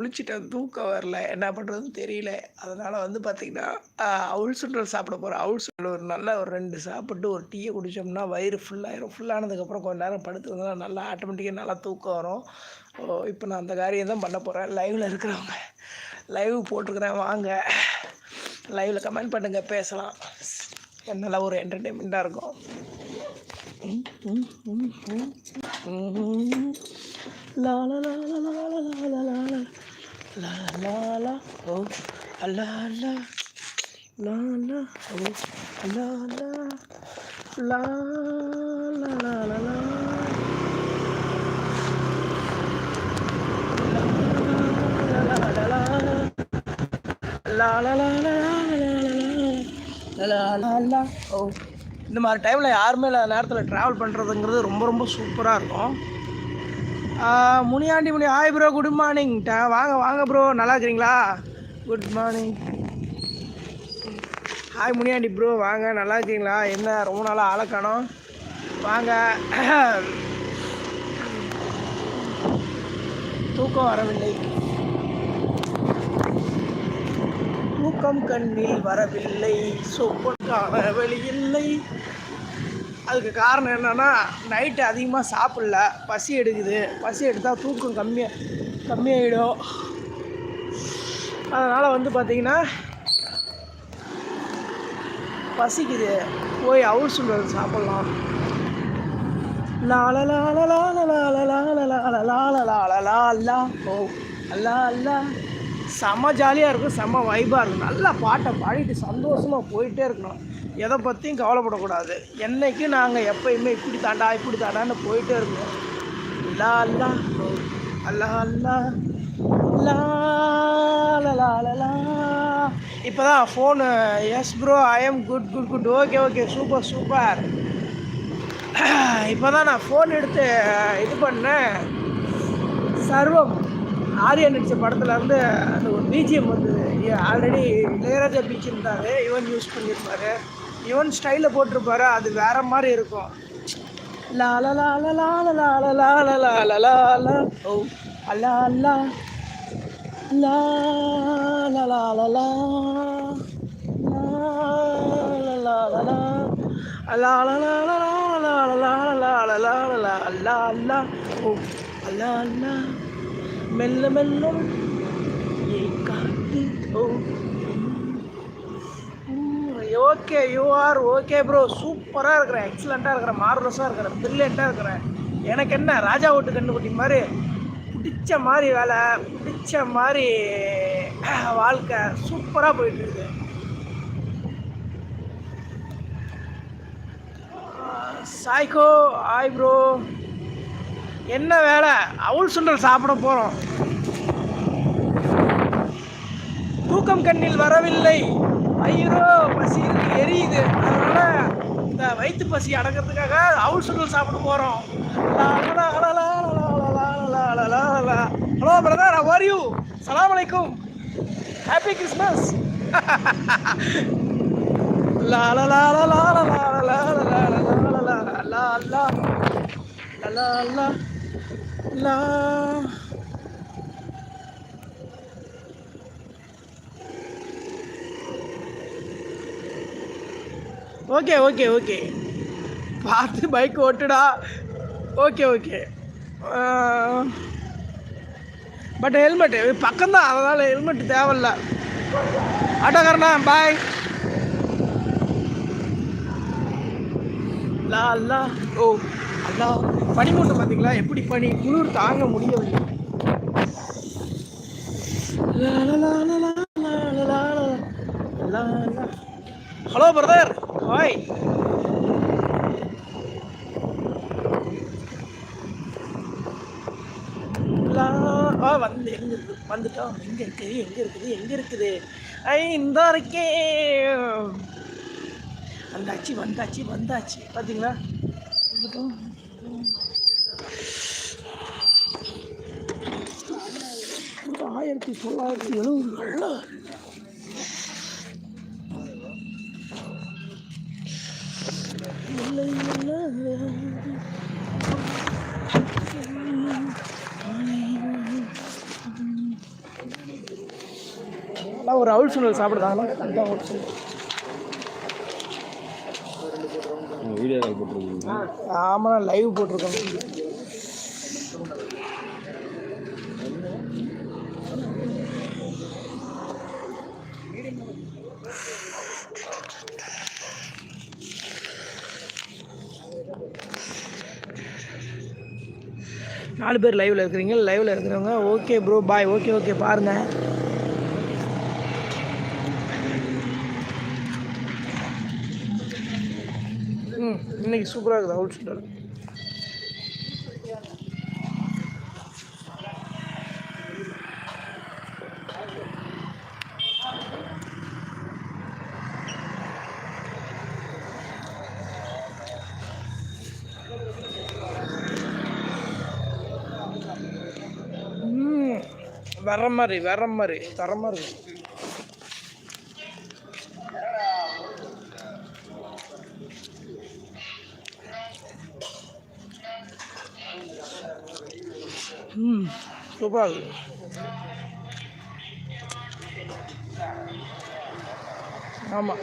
குளிச்சுட்டேன் தூக்கம் வரல என்ன பண்ணுறதுன்னு தெரியல அதனால் வந்து பார்த்திங்கன்னா அவுள் சுண்டல் சாப்பிட போகிறேன் அவுள் சுண்டல் ஒரு நல்லா ஒரு ரெண்டு சாப்பிட்டு ஒரு டீயை குடித்தோம்னா வயிறு ஃபுல்லாயிரும் ஃபுல்லானதுக்கப்புறம் கொஞ்ச நேரம் படுத்துருந்தா நல்லா ஆட்டோமேட்டிக்காக நல்லா தூக்கம் வரும் இப்போ நான் அந்த காரியம் தான் பண்ண போகிறேன் லைவில் இருக்கிறவங்க லைவ் போட்டிருக்கிறேன் வாங்க லைவில் கமெண்ட் பண்ணுங்கள் பேசலாம் நல்லா ஒரு என்டர்டெயின்மெண்ட்டாக இருக்கும் ம், ம், ம், ம், ம். லா லா லா ஓ லா லா லா லா ஓ லா லா லா லா லா லா லா இந்த மாதிரி டைமில் யாருமே இல்லாத நேரத்தில் ட்ராவல் பண்ணுறதுங்கிறது ரொம்ப ரொம்ப சூப்பராக இருக்கும் Muniyandi Muni hi bro good morning வாங்க வாங்க ப்ரோ நல்லா இருக்கிறீங்களா? Good morning hi Muniyandi bro வாங்க நல்லா இருக்கீங்களா என்ன ரொம்ப நாளாக ஆளை வாங்க. தூக்கம் வரவில்லை. தூக்கம் கண்ணில் வரவில்லை. சொப்பன் காண இல்லை. அதுக்கு காரணம் என்னென்னா நைட்டு அதிகமாக சாப்பிடல பசி எடுக்குது பசி எடுத்தால் தூக்கம் கம்மியாக கம்மியாகிடும் அதனால் வந்து பார்த்திங்கன்னா பசிக்குது போய் அவுள் சுண்டல் சாப்பிட்லாம் செம்ம ஜாலியாக இருக்கும் செம்ம வைபாக இருக்கும் நல்லா பாட்டை பாடிட்டு சந்தோஷமாக போயிட்டே இருக்கணும் எதை பற்றியும் கவலைப்படக்கூடாது. என்றைக்கு நாங்கள் எப்பயுமே இப்படி தாண்டா இப்படி தாண்டான்னு போயிட்டே இருக்கோம் லா அல்லா அல்லா அல்லா இப்போ தான் phone yes bro I am good good good okay okay super super இப்போ தான் நான் ஃபோன் எடுத்து இது பண்ணேன். சர்வம் ஆரியன் நடித்த படத்தில் அந்த ஒரு பிஜிஎம் வந்தது. ஆல்ரெடி இளையராஜா பீச் இருந்தார் இவன் யூஸ் பண்ணியிருப்பாரு. யுவன் ஸ்டைலில் போட்டிருப்பாரு அது வேற மாதிரி இருக்கும் மெல்ல மெல்லும் ஏ காத்து ஓ okay you are okay bro சூப்பராக இருக்கிறேன். எக்ஸலண்ட்டாக இருக்கிறேன். மார்வலஸாக இருக்கிறேன். ப்ரில்லியண்ட்டாக இருக்கிறேன். எனக்கு என்ன ராஜா ஓட்டு கண்டுக்குட்டி மாதிரி பிடிச்ச மாதிரி வேலை பிடிச்ச மாதிரி வாழ்க்கை சூப்பராக போயிட்டுருக்கு சாய்கோ ஆய் ப்ரோ என்ன வேலை? அவுள் சுண்டல் சாப்பிட போகிறோம் தூக்கம் கண்ணில் வரவில்லை. ஐயோ பசி எரியுது அதனால இந்த வயிற்று பசி அடக்கிறதுக்காக அவுள் சுண்டல் சாப்பிட போகிறோம் hello brother how are you சலாம் அலைக்கும் ஹாப்பி கிறிஸ்மஸ் லா லா ஓகே ஓகே ஓகே பார்த்து பைக் ஓட்டுடா. ஓகே ஓகே பட் ஹெல்மெட்டு பக்கம்தான். அதனால் ஹெல்மெட் தேவையில்ல. ஆட்டோக்காரண்ணா பாய் லா அல்லா ஓ அல்லா. பனிமூட்டை பார்த்தீங்களா? எப்படி பனி? குளிர் தாங்க முடியவில்லை. ஹலோ பிரதர் ஹாய் ஆ வந்து எங்கே இருக்குது வந்துட்டோம். எங்கே இருக்குது எங்கே இருக்குது எங்கே இருக்குது? ஐ இந்த இருக்கே. வந்தாச்சு வந்தாச்சு வந்தாச்சு. பார்த்தீங்களா வந்துட்டோம். ஆயிரத்தி தொள்ளாயிரத்தி எழுபதுகளில் நல்லா ஒரு அவுல் சுண்டல் சாப்பிடுறாங்களா நல்லா அவுல் சுண்டல். வீடியோ ஆமாம் லைவ் போட்டிருக்கோம். நாலு பேர் லைவில் இருக்கிறீங்க. லைவில் இருக்கிறவங்க okay bro bye okay okay பாருங்கள் ம் இன்னைக்கு சூப்பராக இருக்குது அவுட் சுண்டல் ம், வர மாதிரி வர மாதிரி தர மாதிரி ம் சூப்பராக இருக்கு. ஆமாம்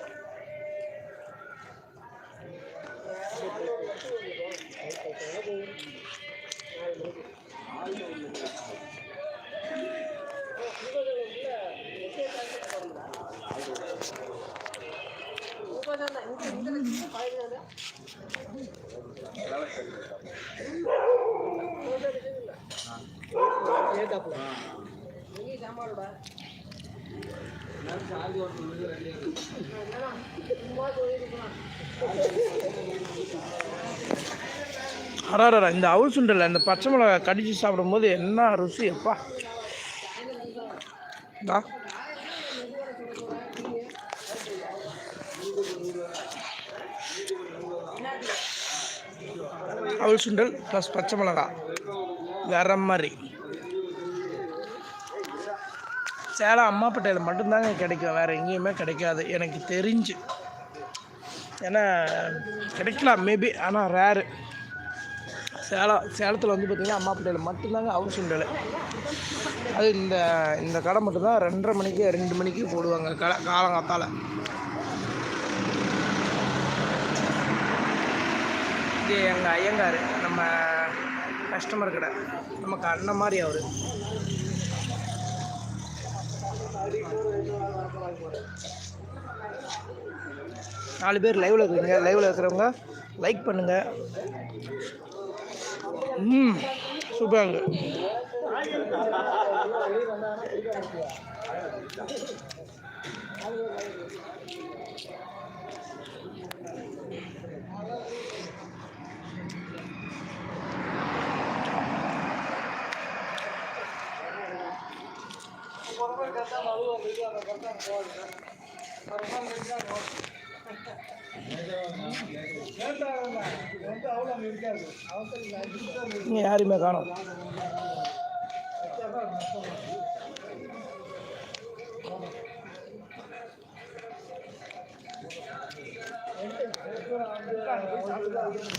அடாடா இந்த அவுள் சுண்டல் இந்த பச்சை மிளகா கடிச்சு சாப்பிடும்போது என்ன ருசி எப்பா தா. அவுள் சுண்டல் ப்ளஸ் பச்சை மிளகா வேற மாதிரி. சேலம் அம்மாப்பேட்டையில் மட்டும்தாங்க கிடைக்கும். வேறு எங்கேயுமே கிடைக்காது. எனக்கு தெரிஞ்சு. ஏன்னா கிடைக்கலாம். மேபி ஆனால் ரேரு சேலம் சேலத்தில் வந்து பார்த்திங்கன்னா அம்மாப்பேட்டையில் மட்டும்தாங்க அவர் சுண்டல் அது இந்த இந்த கடை மட்டும்தான் ரெண்டரை மணிக்கு ரெண்டு மணிக்கு போடுவாங்க. கடை காலங்காத்தால். இது எங்கள் ஐயங்கார். நம்ம கஸ்டமர் கடை. நமக்கு அண்ணன் மாதிரி அவர். நாலு பேர் லைவில் இருக்கிறீங்க. லைவில் இருக்கிறவங்க லைக் பண்ணுங்கள் ம் சூப்பராங்க யாருமே காணும்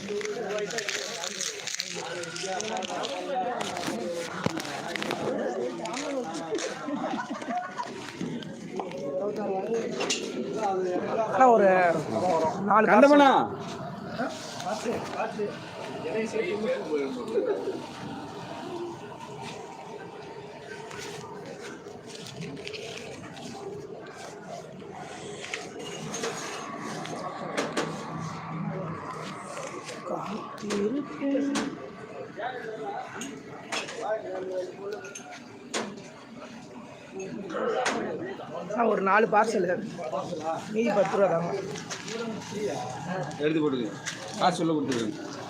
Thank you. ஆனால் ஒரு நாலு கண்டமனா காத்திருப்பேன். ஆ, ஒரு நாலு பார்சல் மீதி பத்து ரூபா தாங்க எழுதி போட்டுங்க காசு சொல்ல கொடுத்துருங்க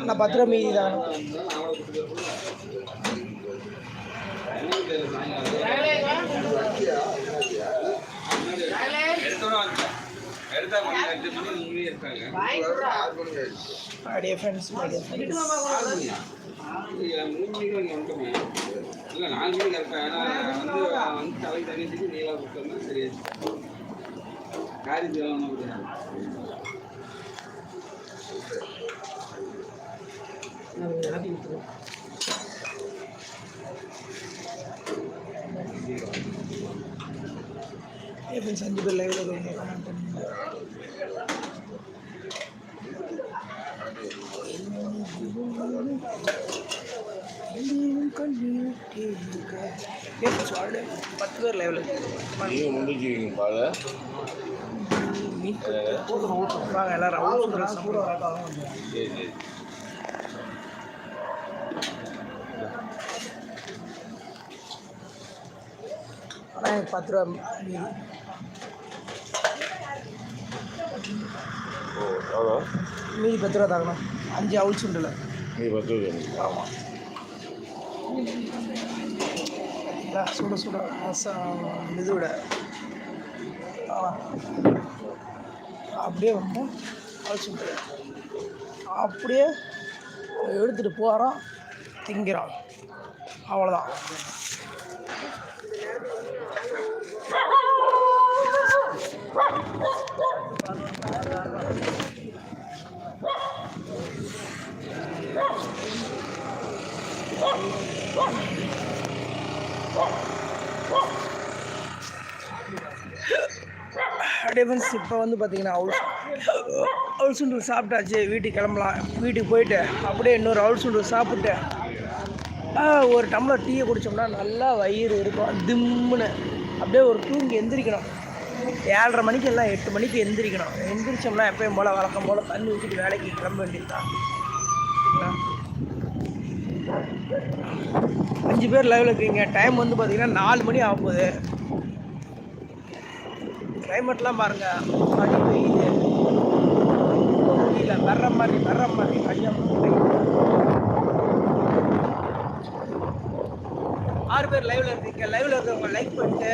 நான் பத்து ரூபா மீதி தான் மூணு இருக்காங்க அப்படியே ஃப்ரெண்ட்ஸ் மூணு மணிக்கு இல்லை நாலு மணிக்கு இருப்பேன் ஏன்னா வந்து வந்து தலைக்கு தண்ணி நீளாக கொடுத்தோம்னா சரி காரியத்துக்கு எல்லாம் ஒன்றும் பேர் லைவ்ல கமெண்ட் பண்ணுங்க பத்து பேர் முடிஞ்சுக்கிங்க வாங்க எல்லாரும் அவுட் சாப்பிடுவோம் சரி ஆனால் பத்து ரூபா மீதி ஓ எவ்வளோ மீதி பத்து ரூபா தாங்கண்ணா அஞ்சு அவுல்ஸ் உண்டுல நீ பத்து வேணும் ஆமாம் சுட. சுட ரசம் இது விட. ஆ. அப்படியே வந்து அழைச்சிட்டு அப்படியே எடுத்துகிட்டு போகிறோம் திங்கிறோம் அவ்வளோதான் அப்படியே ஃப்ரெண்ட்ஸ் இப்போ வந்து பார்த்தீங்கன்னா அவுள் அவுள் சுண்டல் சாப்பிட்டாச்சு. வீட்டுக்கு கிளம்பலாம். வீட்டுக்கு போயிட்டு அப்படியே இன்னொரு அவுள் சுண்டல் சாப்பிட்டு ஒரு டம்ளர் டீயை குடித்தோம்னா நல்லா வயிறு இருக்கும். திம்முன்னு அப்படியே ஒரு தூங்கி எந்திரிக்கணும். ஏழரை மணிக்கு எல்லாம் எட்டு மணிக்கு எந்திரிக்கணும். எந்திரிச்சோம்னா எப்பயும் போல் வழக்கம் போல் தண்ணி ஊற்றிட்டு வேலைக்கு கிளம்ப வேண்டியதுதான். தான் அஞ்சு பேர் லைவில் இருக்கீங்க. டைம் வந்து பார்த்தீங்கன்னா நாலு மணி ஆகுது போகுது. கிளைமேட்லாம் பாருங்க பனி வெயில். முடியல வர்ற மாதிரி வர்ற மாதிரி ஐயா ஆறு பேர் லைவ்ல இருக்கீங்க லைவ்ல இருக்கவங்க லைக் பண்ணிட்டு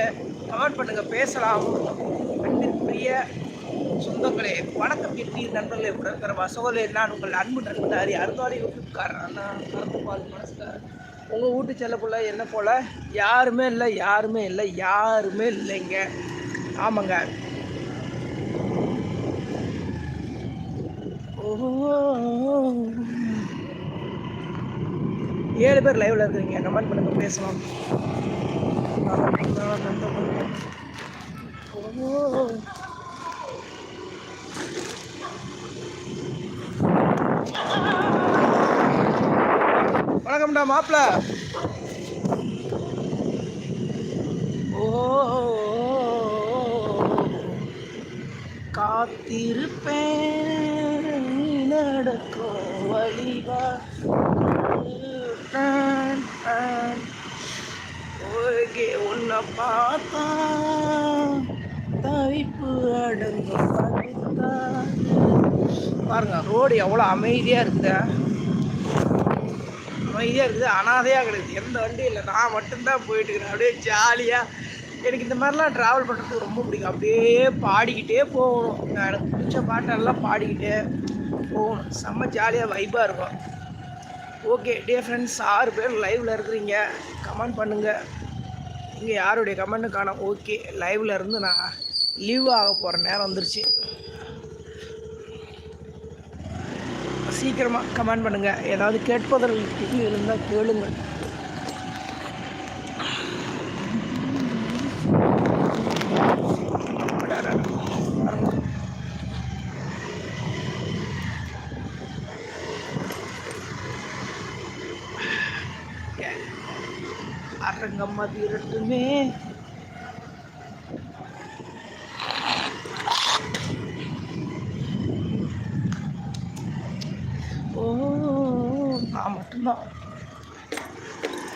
கமெண்ட் பண்ணுங்க பேசலாம். அன்பிற்குரிய சொந்தங்களே வணக்கம் எப்படி நண்பர்களே பிறக்கிற வசோலே நான் உங்கள் அன்பு நண்பன் ஹரி அருந்தாடி யூடியூப்காரர். அண்ணா உங்கள் வீட்டு செல்ல பிள்ளை என்ன போல்? யாருமே இல்லை யாருமே இல்லை யாருமே இல்லைங்க. ஆமாங்க. ஏழு பேர் லைவ்ல இருக்கிறீங்க. கமெண்ட் பண்ணுங்க பேசலாம். ஓ. வணக்கம்டா மாப்பிள. ஓ காத்திருப்பேன் நடக்கும் வழிவா ஓகே உன்னை பார்த்தா தவிப்பு அடங்கு படுத்தா. பாருங்க ரோடு எவ்வளோ அமைதியாக இருக்குதா. அமைதியாக இருக்குது அனாதையாக கிடையாது எந்த வண்டியும் இல்லை. நான் மட்டும்தான் போயிட்டு இருக்கிறேன் அப்படியே ஜாலியாக எனக்கு இந்த மாதிரிலாம் ட்ராவல் பண்ணுறது ரொம்ப பிடிக்கும். அப்படியே பாடிக்கிட்டே போகணும். எனக்கு பிடிச்ச பாட்டெல்லாம் பாடிக்கிட்டே போகணும். செம்ம ஜாலியாக வைப்பாக இருக்கும். ஓகே டே ஃப்ரெண்ட்ஸ் ஆறு பேர் லைவில் இருக்கிறீங்க. கமெண்ட் பண்ணுங்கள் இங்கே யாருடைய கமெண்ட்டு காணோம் ஓகே லைவில் இருந்து நான் லீவ் ஆக போகிற நேரம் வந்துருச்சு. சீக்கிரமாக கமெண்ட் பண்ணுங்கள் ஏதாவது கேட்பதற்கு இருந்தால் கேளுங்கள் அரங்கம்மா தீரட்டுமே ஓ நான் மட்டும்தான்.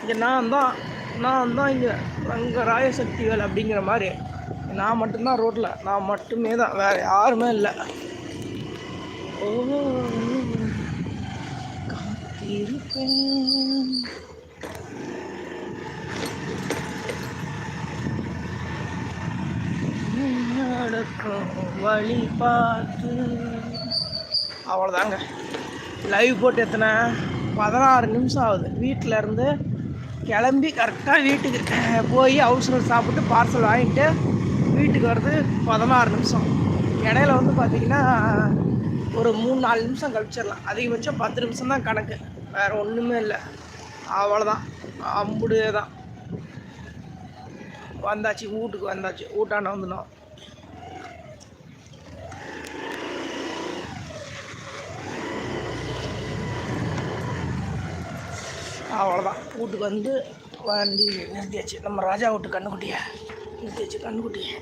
இங்கே நான் தான் நான் தான் இங்கே ரங்க ராயசக்திகள் அப்படிங்கிற மாதிரி. நான் மட்டும்தான் ரோட்டில் நான் மட்டுமே தான் வேறு யாருமே இல்லை. ஓ காத்திருப்பேன். நடக்கும் வழி பார்த்து அவ்வளோதாங்க. லைவ் போட்டு எத்தனை? பதினாறு நிமிஷம் ஆகுது. வீட்டில் இருந்து கிளம்பி கரெக்டாக வீட்டுக்கு போய் அவசரம் சாப்பிட்டு பார்சல் வாங்கிட்டு வீட்டுக்கு வர்றது பதினாறு நிமிஷம். இடையில வந்து பார்த்திங்கன்னா ஒரு மூணு நாலு நிமிஷம் கழிச்சிடலாம். அதிகபட்சம் பத்து நிமிஷம் தான் கணக்கு. வேறு ஒன்றுமே இல்லை. அவ்வளோதான் அம்புடு தான் வந்தாச்சு வீட்டுக்கு வந்தாச்சு. வீட்டாண்ட வந்துனோம் அவ்வளோதான் வீட்டுக்கு வந்து வண்டி நிறுத்தியாச்சு. நம்ம ராஜா வீட்டு கண்ணுக்குட்டியை. நிறுத்தியாச்சு கண்ணுக்குட்டியை.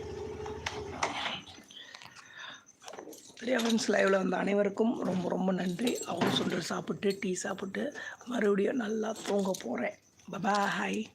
சரியா ஃப்ரெண்ட்ஸ் லைவில் வந்த அனைவருக்கும் ரொம்ப ரொம்ப நன்றி. அவங்க சொல்கிற சாப்பிட்டு டீ சாப்பிட்டு மறுபடியும் நல்லா தூங்க போகிறேன் பபா ஹாய்